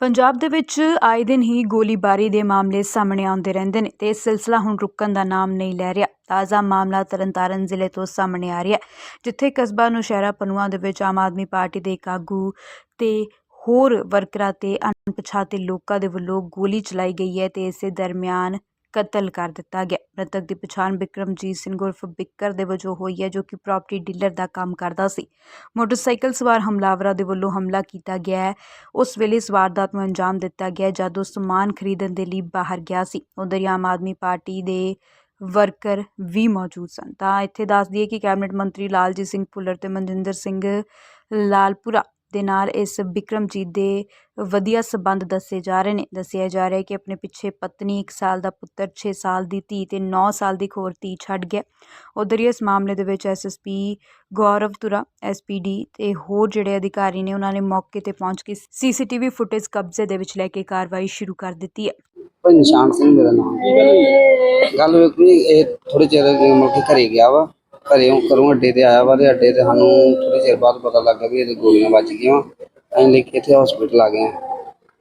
ਪੰਜਾਬ ਦੇ ਵਿੱਚ ਆਏ ਦਿਨ ਹੀ ਗੋਲੀਬਾਰੀ ਦੇ ਮਾਮਲੇ ਸਾਹਮਣੇ ਆਉਂਦੇ ਰਹਿੰਦੇ ਨੇ ਤੇ ਇਹ ਸਿਲਸਿਲਾ ਹੁਣ ਰੁਕਣ ਦਾ ਨਾਮ ਨਹੀਂ ਲੈ ਰਿਹਾ। ਤਾਜ਼ਾ ਮਾਮਲਾ ਤਰਨਤਾਰਨ ਜ਼ਿਲ੍ਹੇ ਤੋਂ ਸਾਹਮਣੇ ਆ ਰਿਹਾ ਜਿੱਥੇ ਕਸਬਾ ਨੌਸ਼ਹਿਰਾ ਪਨੂਆ ਦੇ ਵਿੱਚ ਆਮ ਆਦਮੀ ਪਾਰਟੀ ਦੇ ਇੱਕ ਆਗੂ ਤੇ ਹੋਰ ਵਰਕਰਾਂ ਤੇ ਅਣਪਛਾਤੇ ਲੋਕਾਂ ਦੇ ਵੱਲੋਂ ਗੋਲੀ ਚਲਾਈ ਗਈ ਹੈ ਤੇ ਇਸੇ ਦਰਮਿਆਨ ਕਤਲ ਕਰ ਦਿੱਤਾ ਗਿਆ। ਮ੍ਰਿਤਕ ਦੀ ਪਛਾਣ ਬਿਕਰਮਜੀਤ ਸਿੰਘ ਉਰਫ ਬਿੱਕਰ ਦੇ ਵਜੋਂ ਹੋਈ ਹੈ, ਜੋ ਕਿ ਪ੍ਰਾਪਰਟੀ ਡੀਲਰ ਦਾ ਕੰਮ ਕਰਦਾ ਸੀ। ਮੋਟਰਸਾਈਕਲ ਸਵਾਰ ਹਮਲਾਵਰਾਂ ਦੇ ਵੱਲੋਂ ਹਮਲਾ ਕੀਤਾ ਗਿਆ ਹੈ। ਉਸ ਵੇਲੇ ਇਸ ਵਾਰਦਾਤ ਨੂੰ ਅੰਜਾਮ ਦਿੱਤਾ ਗਿਆ ਜਦ ਉਹ ਸਮਾਨ ਖਰੀਦਣ ਦੇ ਲਈ ਬਾਹਰ ਗਿਆ ਸੀ। ਉਧਰ ਹੀ ਆਮ ਆਦਮੀ ਪਾਰਟੀ ਦੇ ਵਰਕਰ ਵੀ ਮੌਜੂਦ ਸਨ। ਤਾਂ ਇੱਥੇ ਦੱਸ ਦਈਏ ਕਿ ਕੈਬਨਿਟ ਮੰਤਰੀ ਲਾਲਜੀਤ ਸਿੰਘ ਭੁੱਲਰ ਤੇ ਮਨਜਿੰਦਰ ਸਿੰਘ ਲਾਲਪੁਰਾ ਦੇ ਨਾਲ ਇਸ ਬਿਕਰਮਜੀਤ ਦੇ ਵਧੀਆ ਸਬੰਧ ਦੱਸੇ ਜਾ ਰਹੇ ਨੇ। ਦੱਸਿਆ ਜਾ ਰਿਹਾ ਹੈ ਕਿ ਆਪਣੇ ਪਿੱਛੇ ਪਤਨੀ 1 ਸਾਲ ਦਾ ਪੁੱਤਰ 6 ਸਾਲ ਦੀ ਧੀ ਤੇ 9 ਸਾਲ ਦੀ ਇੱਕ ਹੋਰ ਧੀ ਛੱਡ ਗਿਆ। ਉਧਰ ਹੀ ਇਸ ਮਾਮਲੇ ਦੇ ਵਿੱਚ ਐਸਐਸਪੀ ਗੌਰਵ ਤੁਰਾ ਐਸਪੀਡੀ ਤੇ ਹੋਰ ਜਿਹੜੇ ਅਧਿਕਾਰੀ ਨੇ ਉਹਨਾਂ ਨੇ ਮੌਕੇ ਤੇ ਪਹੁੰਚ ਕੇ ਸੀਸੀਟੀਵੀ ਫੁਟੇਜ ਕਬਜ਼ੇ ਦੇ ਵਿੱਚ ਲੈ ਕੇ ਕਾਰਵਾਈ ਸ਼ੁਰੂ ਕਰ ਦਿੱਤੀ ਹੈ। ਨਿਸ਼ਾਨ ਸਿੰਘ ਮੇਰਾ ਨਾਮ ਗੱਲ ਕਿ ਇਹ ਥੋੜੇ ਚਿਰ ਮਤਲਬ ਕਿ ਘਰੇ ਗਿਆ ਵਾ। ਘਰੇ ਘਰੋਂ ਅੱਡੇ ਤੇ ਆਇਆ ਵਾ ਤੇ ਅੱਡੇ ਤੇ ਸਾਨੂੰ ਥੋੜੇ ਚਿਰ ਬਾਅਦ ਪਤਾ ਲੱਗਾ ਵੀ ਇਹਦੇ ਗੋਲੀਆਂ ਵੱਜ ਗਈਆਂ ਵਾ। ਅਸੀਂ ਲੈ ਕੇ ਇੱਥੇ ਹਸਪੀਟਲ ਆ ਗਏ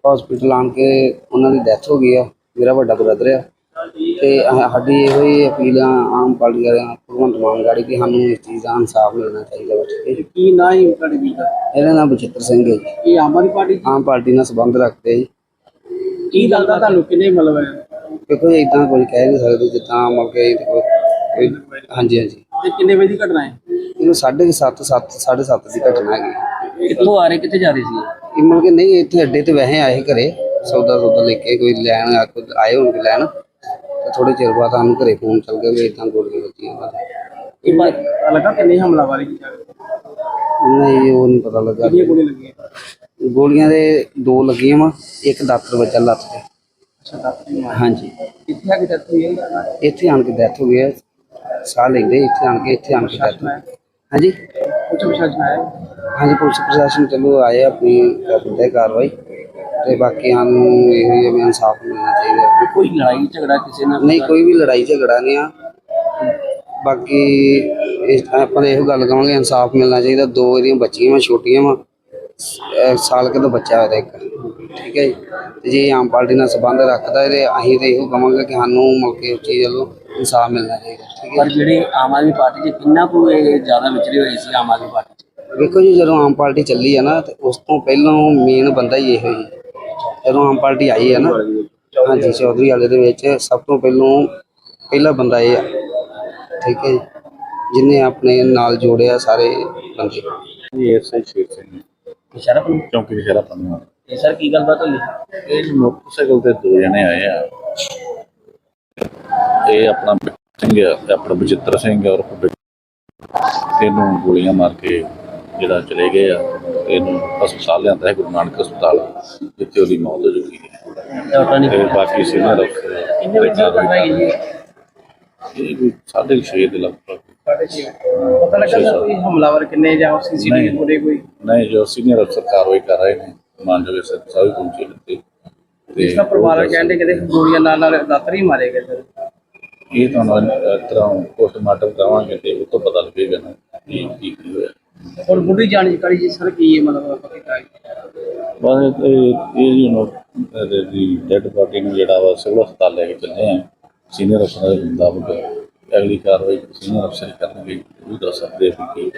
ਹਸਪੀਟਲ ਆਣ ਕੇ ਉਹਨਾਂ ਦੀ ਡੈਥ ਹੋ ਗਈ ਆ ਮੇਰਾ ਵੱਡਾ ਬ੍ਰਦਰ ਆ। ਤੇ ਅਹ ਸਾਡੀ ਇਹੋ ਹੀ ਅਪੀਲ ਆ ਆਮ ਪਾਰਟੀ ਵਾਲਿਆਂ ਨੂੰ, ਭਗਵੰਤ ਮਾਨ ਗਾੜੀ ਕਿ ਸਾਨੂੰ ਇਸ ਚੀਜ਼ ਦਾ ਇਨਸਾਫ ਮਿਲਣਾ ਚਾਹੀਦਾ ਵਾ ਠੀਕ ਹੈ ਜੀ। ਕੀ ਨਾ ਹੀ ਤੁਹਾਡੇ ਵੀਰ ਦਾ? ਇਹਦਾ ਨਾਮ ਬਚਿੱਤਰ ਸਿੰਘ ਹੈ ਜੀ। ਇਹ ਆਮ ਆਦਮੀ ਪਾਰਟੀ ਚ ਆਮ ਪਾਰਟੀ ਨਾਲ ਸੰਬੰਧ ਰੱਖਦੇ ਜੀ। ਕੀ ਲੱਗਦਾ ਤੁਹਾਨੂੰ ਕਿੰਨੇ ਮਤਲਬ ਹੈ? ਦੇਖੋ ਜੀ ਇਦਾਂ ਕੁਝ ਕਹਿ ਨਹੀਂ ਸਕਦੇ ਜਿੱਦਾਂ ਮਤਲਬ ਕਿ ਕੋਈ ਕੋਈ- ਹਾਂਜੀ ਹਾਂਜੀ। ਤੇ ਕਿੰਨੇ ਵਜੇ ਦੀ ਘਟਨਾ ਹੈ? ਇਹਨੂੰ 7:30 7 7:30 ਦੀ ਘਟਨਾ ਹੈਗੀ। ਕਿੱਥੋਂ ਆ ਰਹੇ ਕਿੱਥੇ ਜਾ ਰਹੇ ਸੀ? ਇਹ ਮਤਲਬ ਕਿ ਨਹੀਂ ਇੱਥੇ ਅੱਡੇ ਤੇ ਵੈਸੇ ਆਏ ਘਰੇ। ਸੌਦਾ ਸੌਦਾ ਲੈ ਕੇ ਕੋਈ ਲੈਣ ਆ ਕੋਈ ਆਏ ਹੋਣਗੇ ਲੈਣ। ਤੇ ਥੋੜੇ ਚਿਰ ਬਾਅਦ ਸਾਨੂੰ ਘਰੇ ਫੋਨ ਚੱਲ ਗਿਆ ਵੀ ਇਦਾਂ ਗੋਲੀਆਂ ਵੱਜੀਆਂ ਵਾ ਇਹ ਪਤਾ ਲੱਗਾ ਕਿੰਨੇ ਹਮਲਾਵਰ ਸੀ ਨਹੀਂ ਉਹ ਨਹੀਂ ਪਤਾ ਲੱਗਾ। ਕਿੰਨੀਆਂ ਗੋਲੀਆਂ ਲੱਗੀਆਂ? ਗੋਲੀਆਂ ਦੇ ਦੋ ਲੱਗੀਆਂ ਵਾ ਇੱਕ ਦਾਤਰ ਵੱਜਾ ਲੱਤ ਤੇ। ਅੱਛਾ ਦਿਓ ਹਾਂਜੀ। ਕਿੱਥੇ ਆ ਕੇ ਡੈਥ ਹੋਈ ਹੈ ਇੱਥੇ ਆਣ ਕੇ ਡੈਥ ਹੋ ਗਈ ਹੈ। ਸਾਹ ਲੈਂਦੇ ਇੱਥੇ ਆਣ ਕੇ ਇੱਥੇ ਆਣ ਕੇ ਡੈਥ ਹਾਂਜੀ? ਕੁਝ ਵਿਸ਼ੇਸ਼ ਹੈ ਹਾਂਜੀ ਪੁਲਿਸ ਪ੍ਰਸ਼ਾਸਨ ਚਲੋ ਆਏ ਆਪਣੀ ਕਰਦੇ ਕਾਰਵਾਈ। ਤੇ ਬਾਕੀ ਸਾਨੂੰ ਇਹੋ ਹੀ ਵੀ ਇਨਸਾਫ ਮਿਲਣਾ ਚਾਹੀਦਾ। ਵੀ ਕੋਈ ਲੜਾਈ ਝਗੜਾ ਕਿਸੇ ਨਾਲ ਨਹੀਂ ਕੋਈ ਵੀ ਲੜਾਈ ਝਗੜਾ ਨਹੀਂ ਆ। ਬਾਕੀ ਇਸ ਆਪਾਂ ਇਹੋ ਗੱਲ ਕਹਾਂਗੇ ਇਨਸਾਫ ਮਿਲਣਾ ਚਾਹੀਦਾ। ਦੋ ਇਹਦੀਆਂ ਬੱਚੀਆਂ ਵਾ ਛੋਟੀਆਂ ਵਾ। ਸਾਲ ਕੁ ਦਾ ਬੱਚਾ ਹੋਇਆ ਇੱਕ। ਠੀਕ ਹੈ ਜੀ? ਤੇ ਜੇ ਆਮ ਪਾਰਟੀ ਨਾਲ ਸੰਬੰਧ ਰੱਖਦਾ ਤੇ ਅਸੀਂ ਤਾਂ ਇਹੋ ਕਹਾਂਗੇ ਕਿ ਸਾਨੂੰ ਮੌਕੇ ਉਸ ਚੀਜ਼ ਵੱਲੋਂ ਇਨਸਾਫ ਮਿਲਣਾ ਚਾਹੀਦਾ ਠੀਕ ਹੈ ਪਰ ਜਿਹੜੀ ਆਮ ਆਦਮੀ ਪਾਰਟੀ 'ਚ ਕਿੰਨਾ ਕੁ ਇਹ ਜ਼ਿਆਦਾ ਵਿਚਰੇ ਹੋਏ ਸੀ ਆਮ ਆਦਮੀ ਪਾਰਟੀ 'ਚ? ਜੀ ਜਦੋਂ ਆਮ ਪਾਰਟੀ ਚੱਲੀ ਹੈ ਨਾ ਤੇ ਉਸ ਤੋਂ ਪਹਿਲਾਂ ਮੇਨ ਬੰਦਾ ਹੀ ਇਹੋ ਹੀ ਜਦੋਂ ਆਮ ਪਾਰਟੀ ਆਈ ਹੈ ਨਾ ਹਾਂਜੀ ਚੌਧਰੀ ਵਾਲੇ ਦੇ ਵਿੱਚ ਸਭ ਤੋਂ ਪਹਿਲਾਂ ਪਹਿਲਾ ਬੰਦਾ ਇਹ ਆ ਠੀਕ ਹੈ ਜਿਨੇ ਆਪਣੇ ਨਾਲ ਜੋੜਿਆ ਸਾਰੇ ਬੰਦੇ। ਜੀ ਇਸ ਸ਼ੇਰ ਸਿੰਘ ਇਸ਼ਾਰਾ ਚੌਂਕੀ ਇਸ਼ਾਰਾ ਪੰਨਾ ਇਹ ਸਰ ਕੀ ਗੱਲਬਾਤ ਹੋਈ? ਇਹ ਮੋਟਰਸਾਈਕਲ ਤੇ ਦੋ ਜਣੇ ਆਏ ਆ। ਇਹ ਆਪਣਾ ਸਿੰਘ ਆਪਣਾ ਬਚਿੱਤਰ ਸਿੰਘ ਔਰ ਇਹਨੂੰ ਗੋਲੀਆਂ ਮਾਰ ਕੇ ਜਿਹੜਾ ਚਲੇ ਗਏ ਆ ਇਹਨੂੰ ਹਸਪਤਾਲ ਲਿਆਂਦਾ ਹੈ ਗੁਰੂ ਨਾਨਕ ਹਸਪਤਾਲ ਜਿੱਥੇ ਉਹਦੀ ਮੌਤ ਹੋ ਚੁੱਕੀ ਹੈ। ਤੇ ਬਾਕੀ ਸੀਨੀਅਰ ਅਫਸਰ ਕਿੰਨੇ ਵਜੇ ਹੈਗੀ ਜੀ ਇਹ ਸਾਢੇ ਕੁ ਛੇ ਦੇ ਲਗਭਗ। ਸਾਡੇ ਪਤਾ ਲੱਗਾ ਕੋਈ ਹਮਲਾਵਰ ਕਿੰਨੇ ਜਾਂ ਸੀਸੀਟੀਵੀ। ਫੁਟੇਜ ਕੋਈ? ਨਹੀਂ ਜੋ ਸੀਨੀਅਰ ਅਫਸਰ ਕਾਰਵਾਈ ਕਰ ਰਹੇ ਨੇ ਮਾਨਯੋਗ ਸਰ ਸਾਹਿਬ ਪਹੁੰਚੇ ਤੇ ਤੇ ਇਸਦਾ ਪਰਿਵਾਰ ਕਹਿੰਦੇ ਕਿ ਗੋਲੀਆਂ ਨਾਲ ਨਾਲ ਦਾਤਰ ਹੀ ਮਾਰੇ ਗਏ ਸਰ। ਇਹ ਤੁਹਾਨੂੰ ਤਰ੍ਹਾਂ ਪੋਸਟਮਾਰਟਮ ਕਰਾਵਾਂਗੇ ਤੇ ਉਹ ਤੋਂ ਪਤਾ ਲੱਗੇਗਾ ਨਾ ਕੀ ਕੀ ਹੋਇਆ। ਹੁਣ ਬੁੱਢੀ ਜਾਣਕਾਰੀ ਜੀ ਸਰ ਕੀ ਹੈ ਮਤਲਬ ਆਪਾਂ ਕੀ ਬਸ ਇਹ ਇਹ you know the dead body ਨੂੰ ਜਿਹੜਾ ਵਾ ਸਿਵਲ ਹਸਪਤਾਲ ਲੈ ਕੇ ਚੱਲੇ ਆ। ਸੀਨੀਅਰ ਅਫਸਰ ਦੇ ਮੁਤਾਬਕ ਅਗਲੀ ਕਾਰਵਾਈ ਸੀਨੀਅਰ ਅਫਸਰ ਕਰਨਗੇ ਉਹ ਦੱਸ ਸਕਦੇ ਕੀ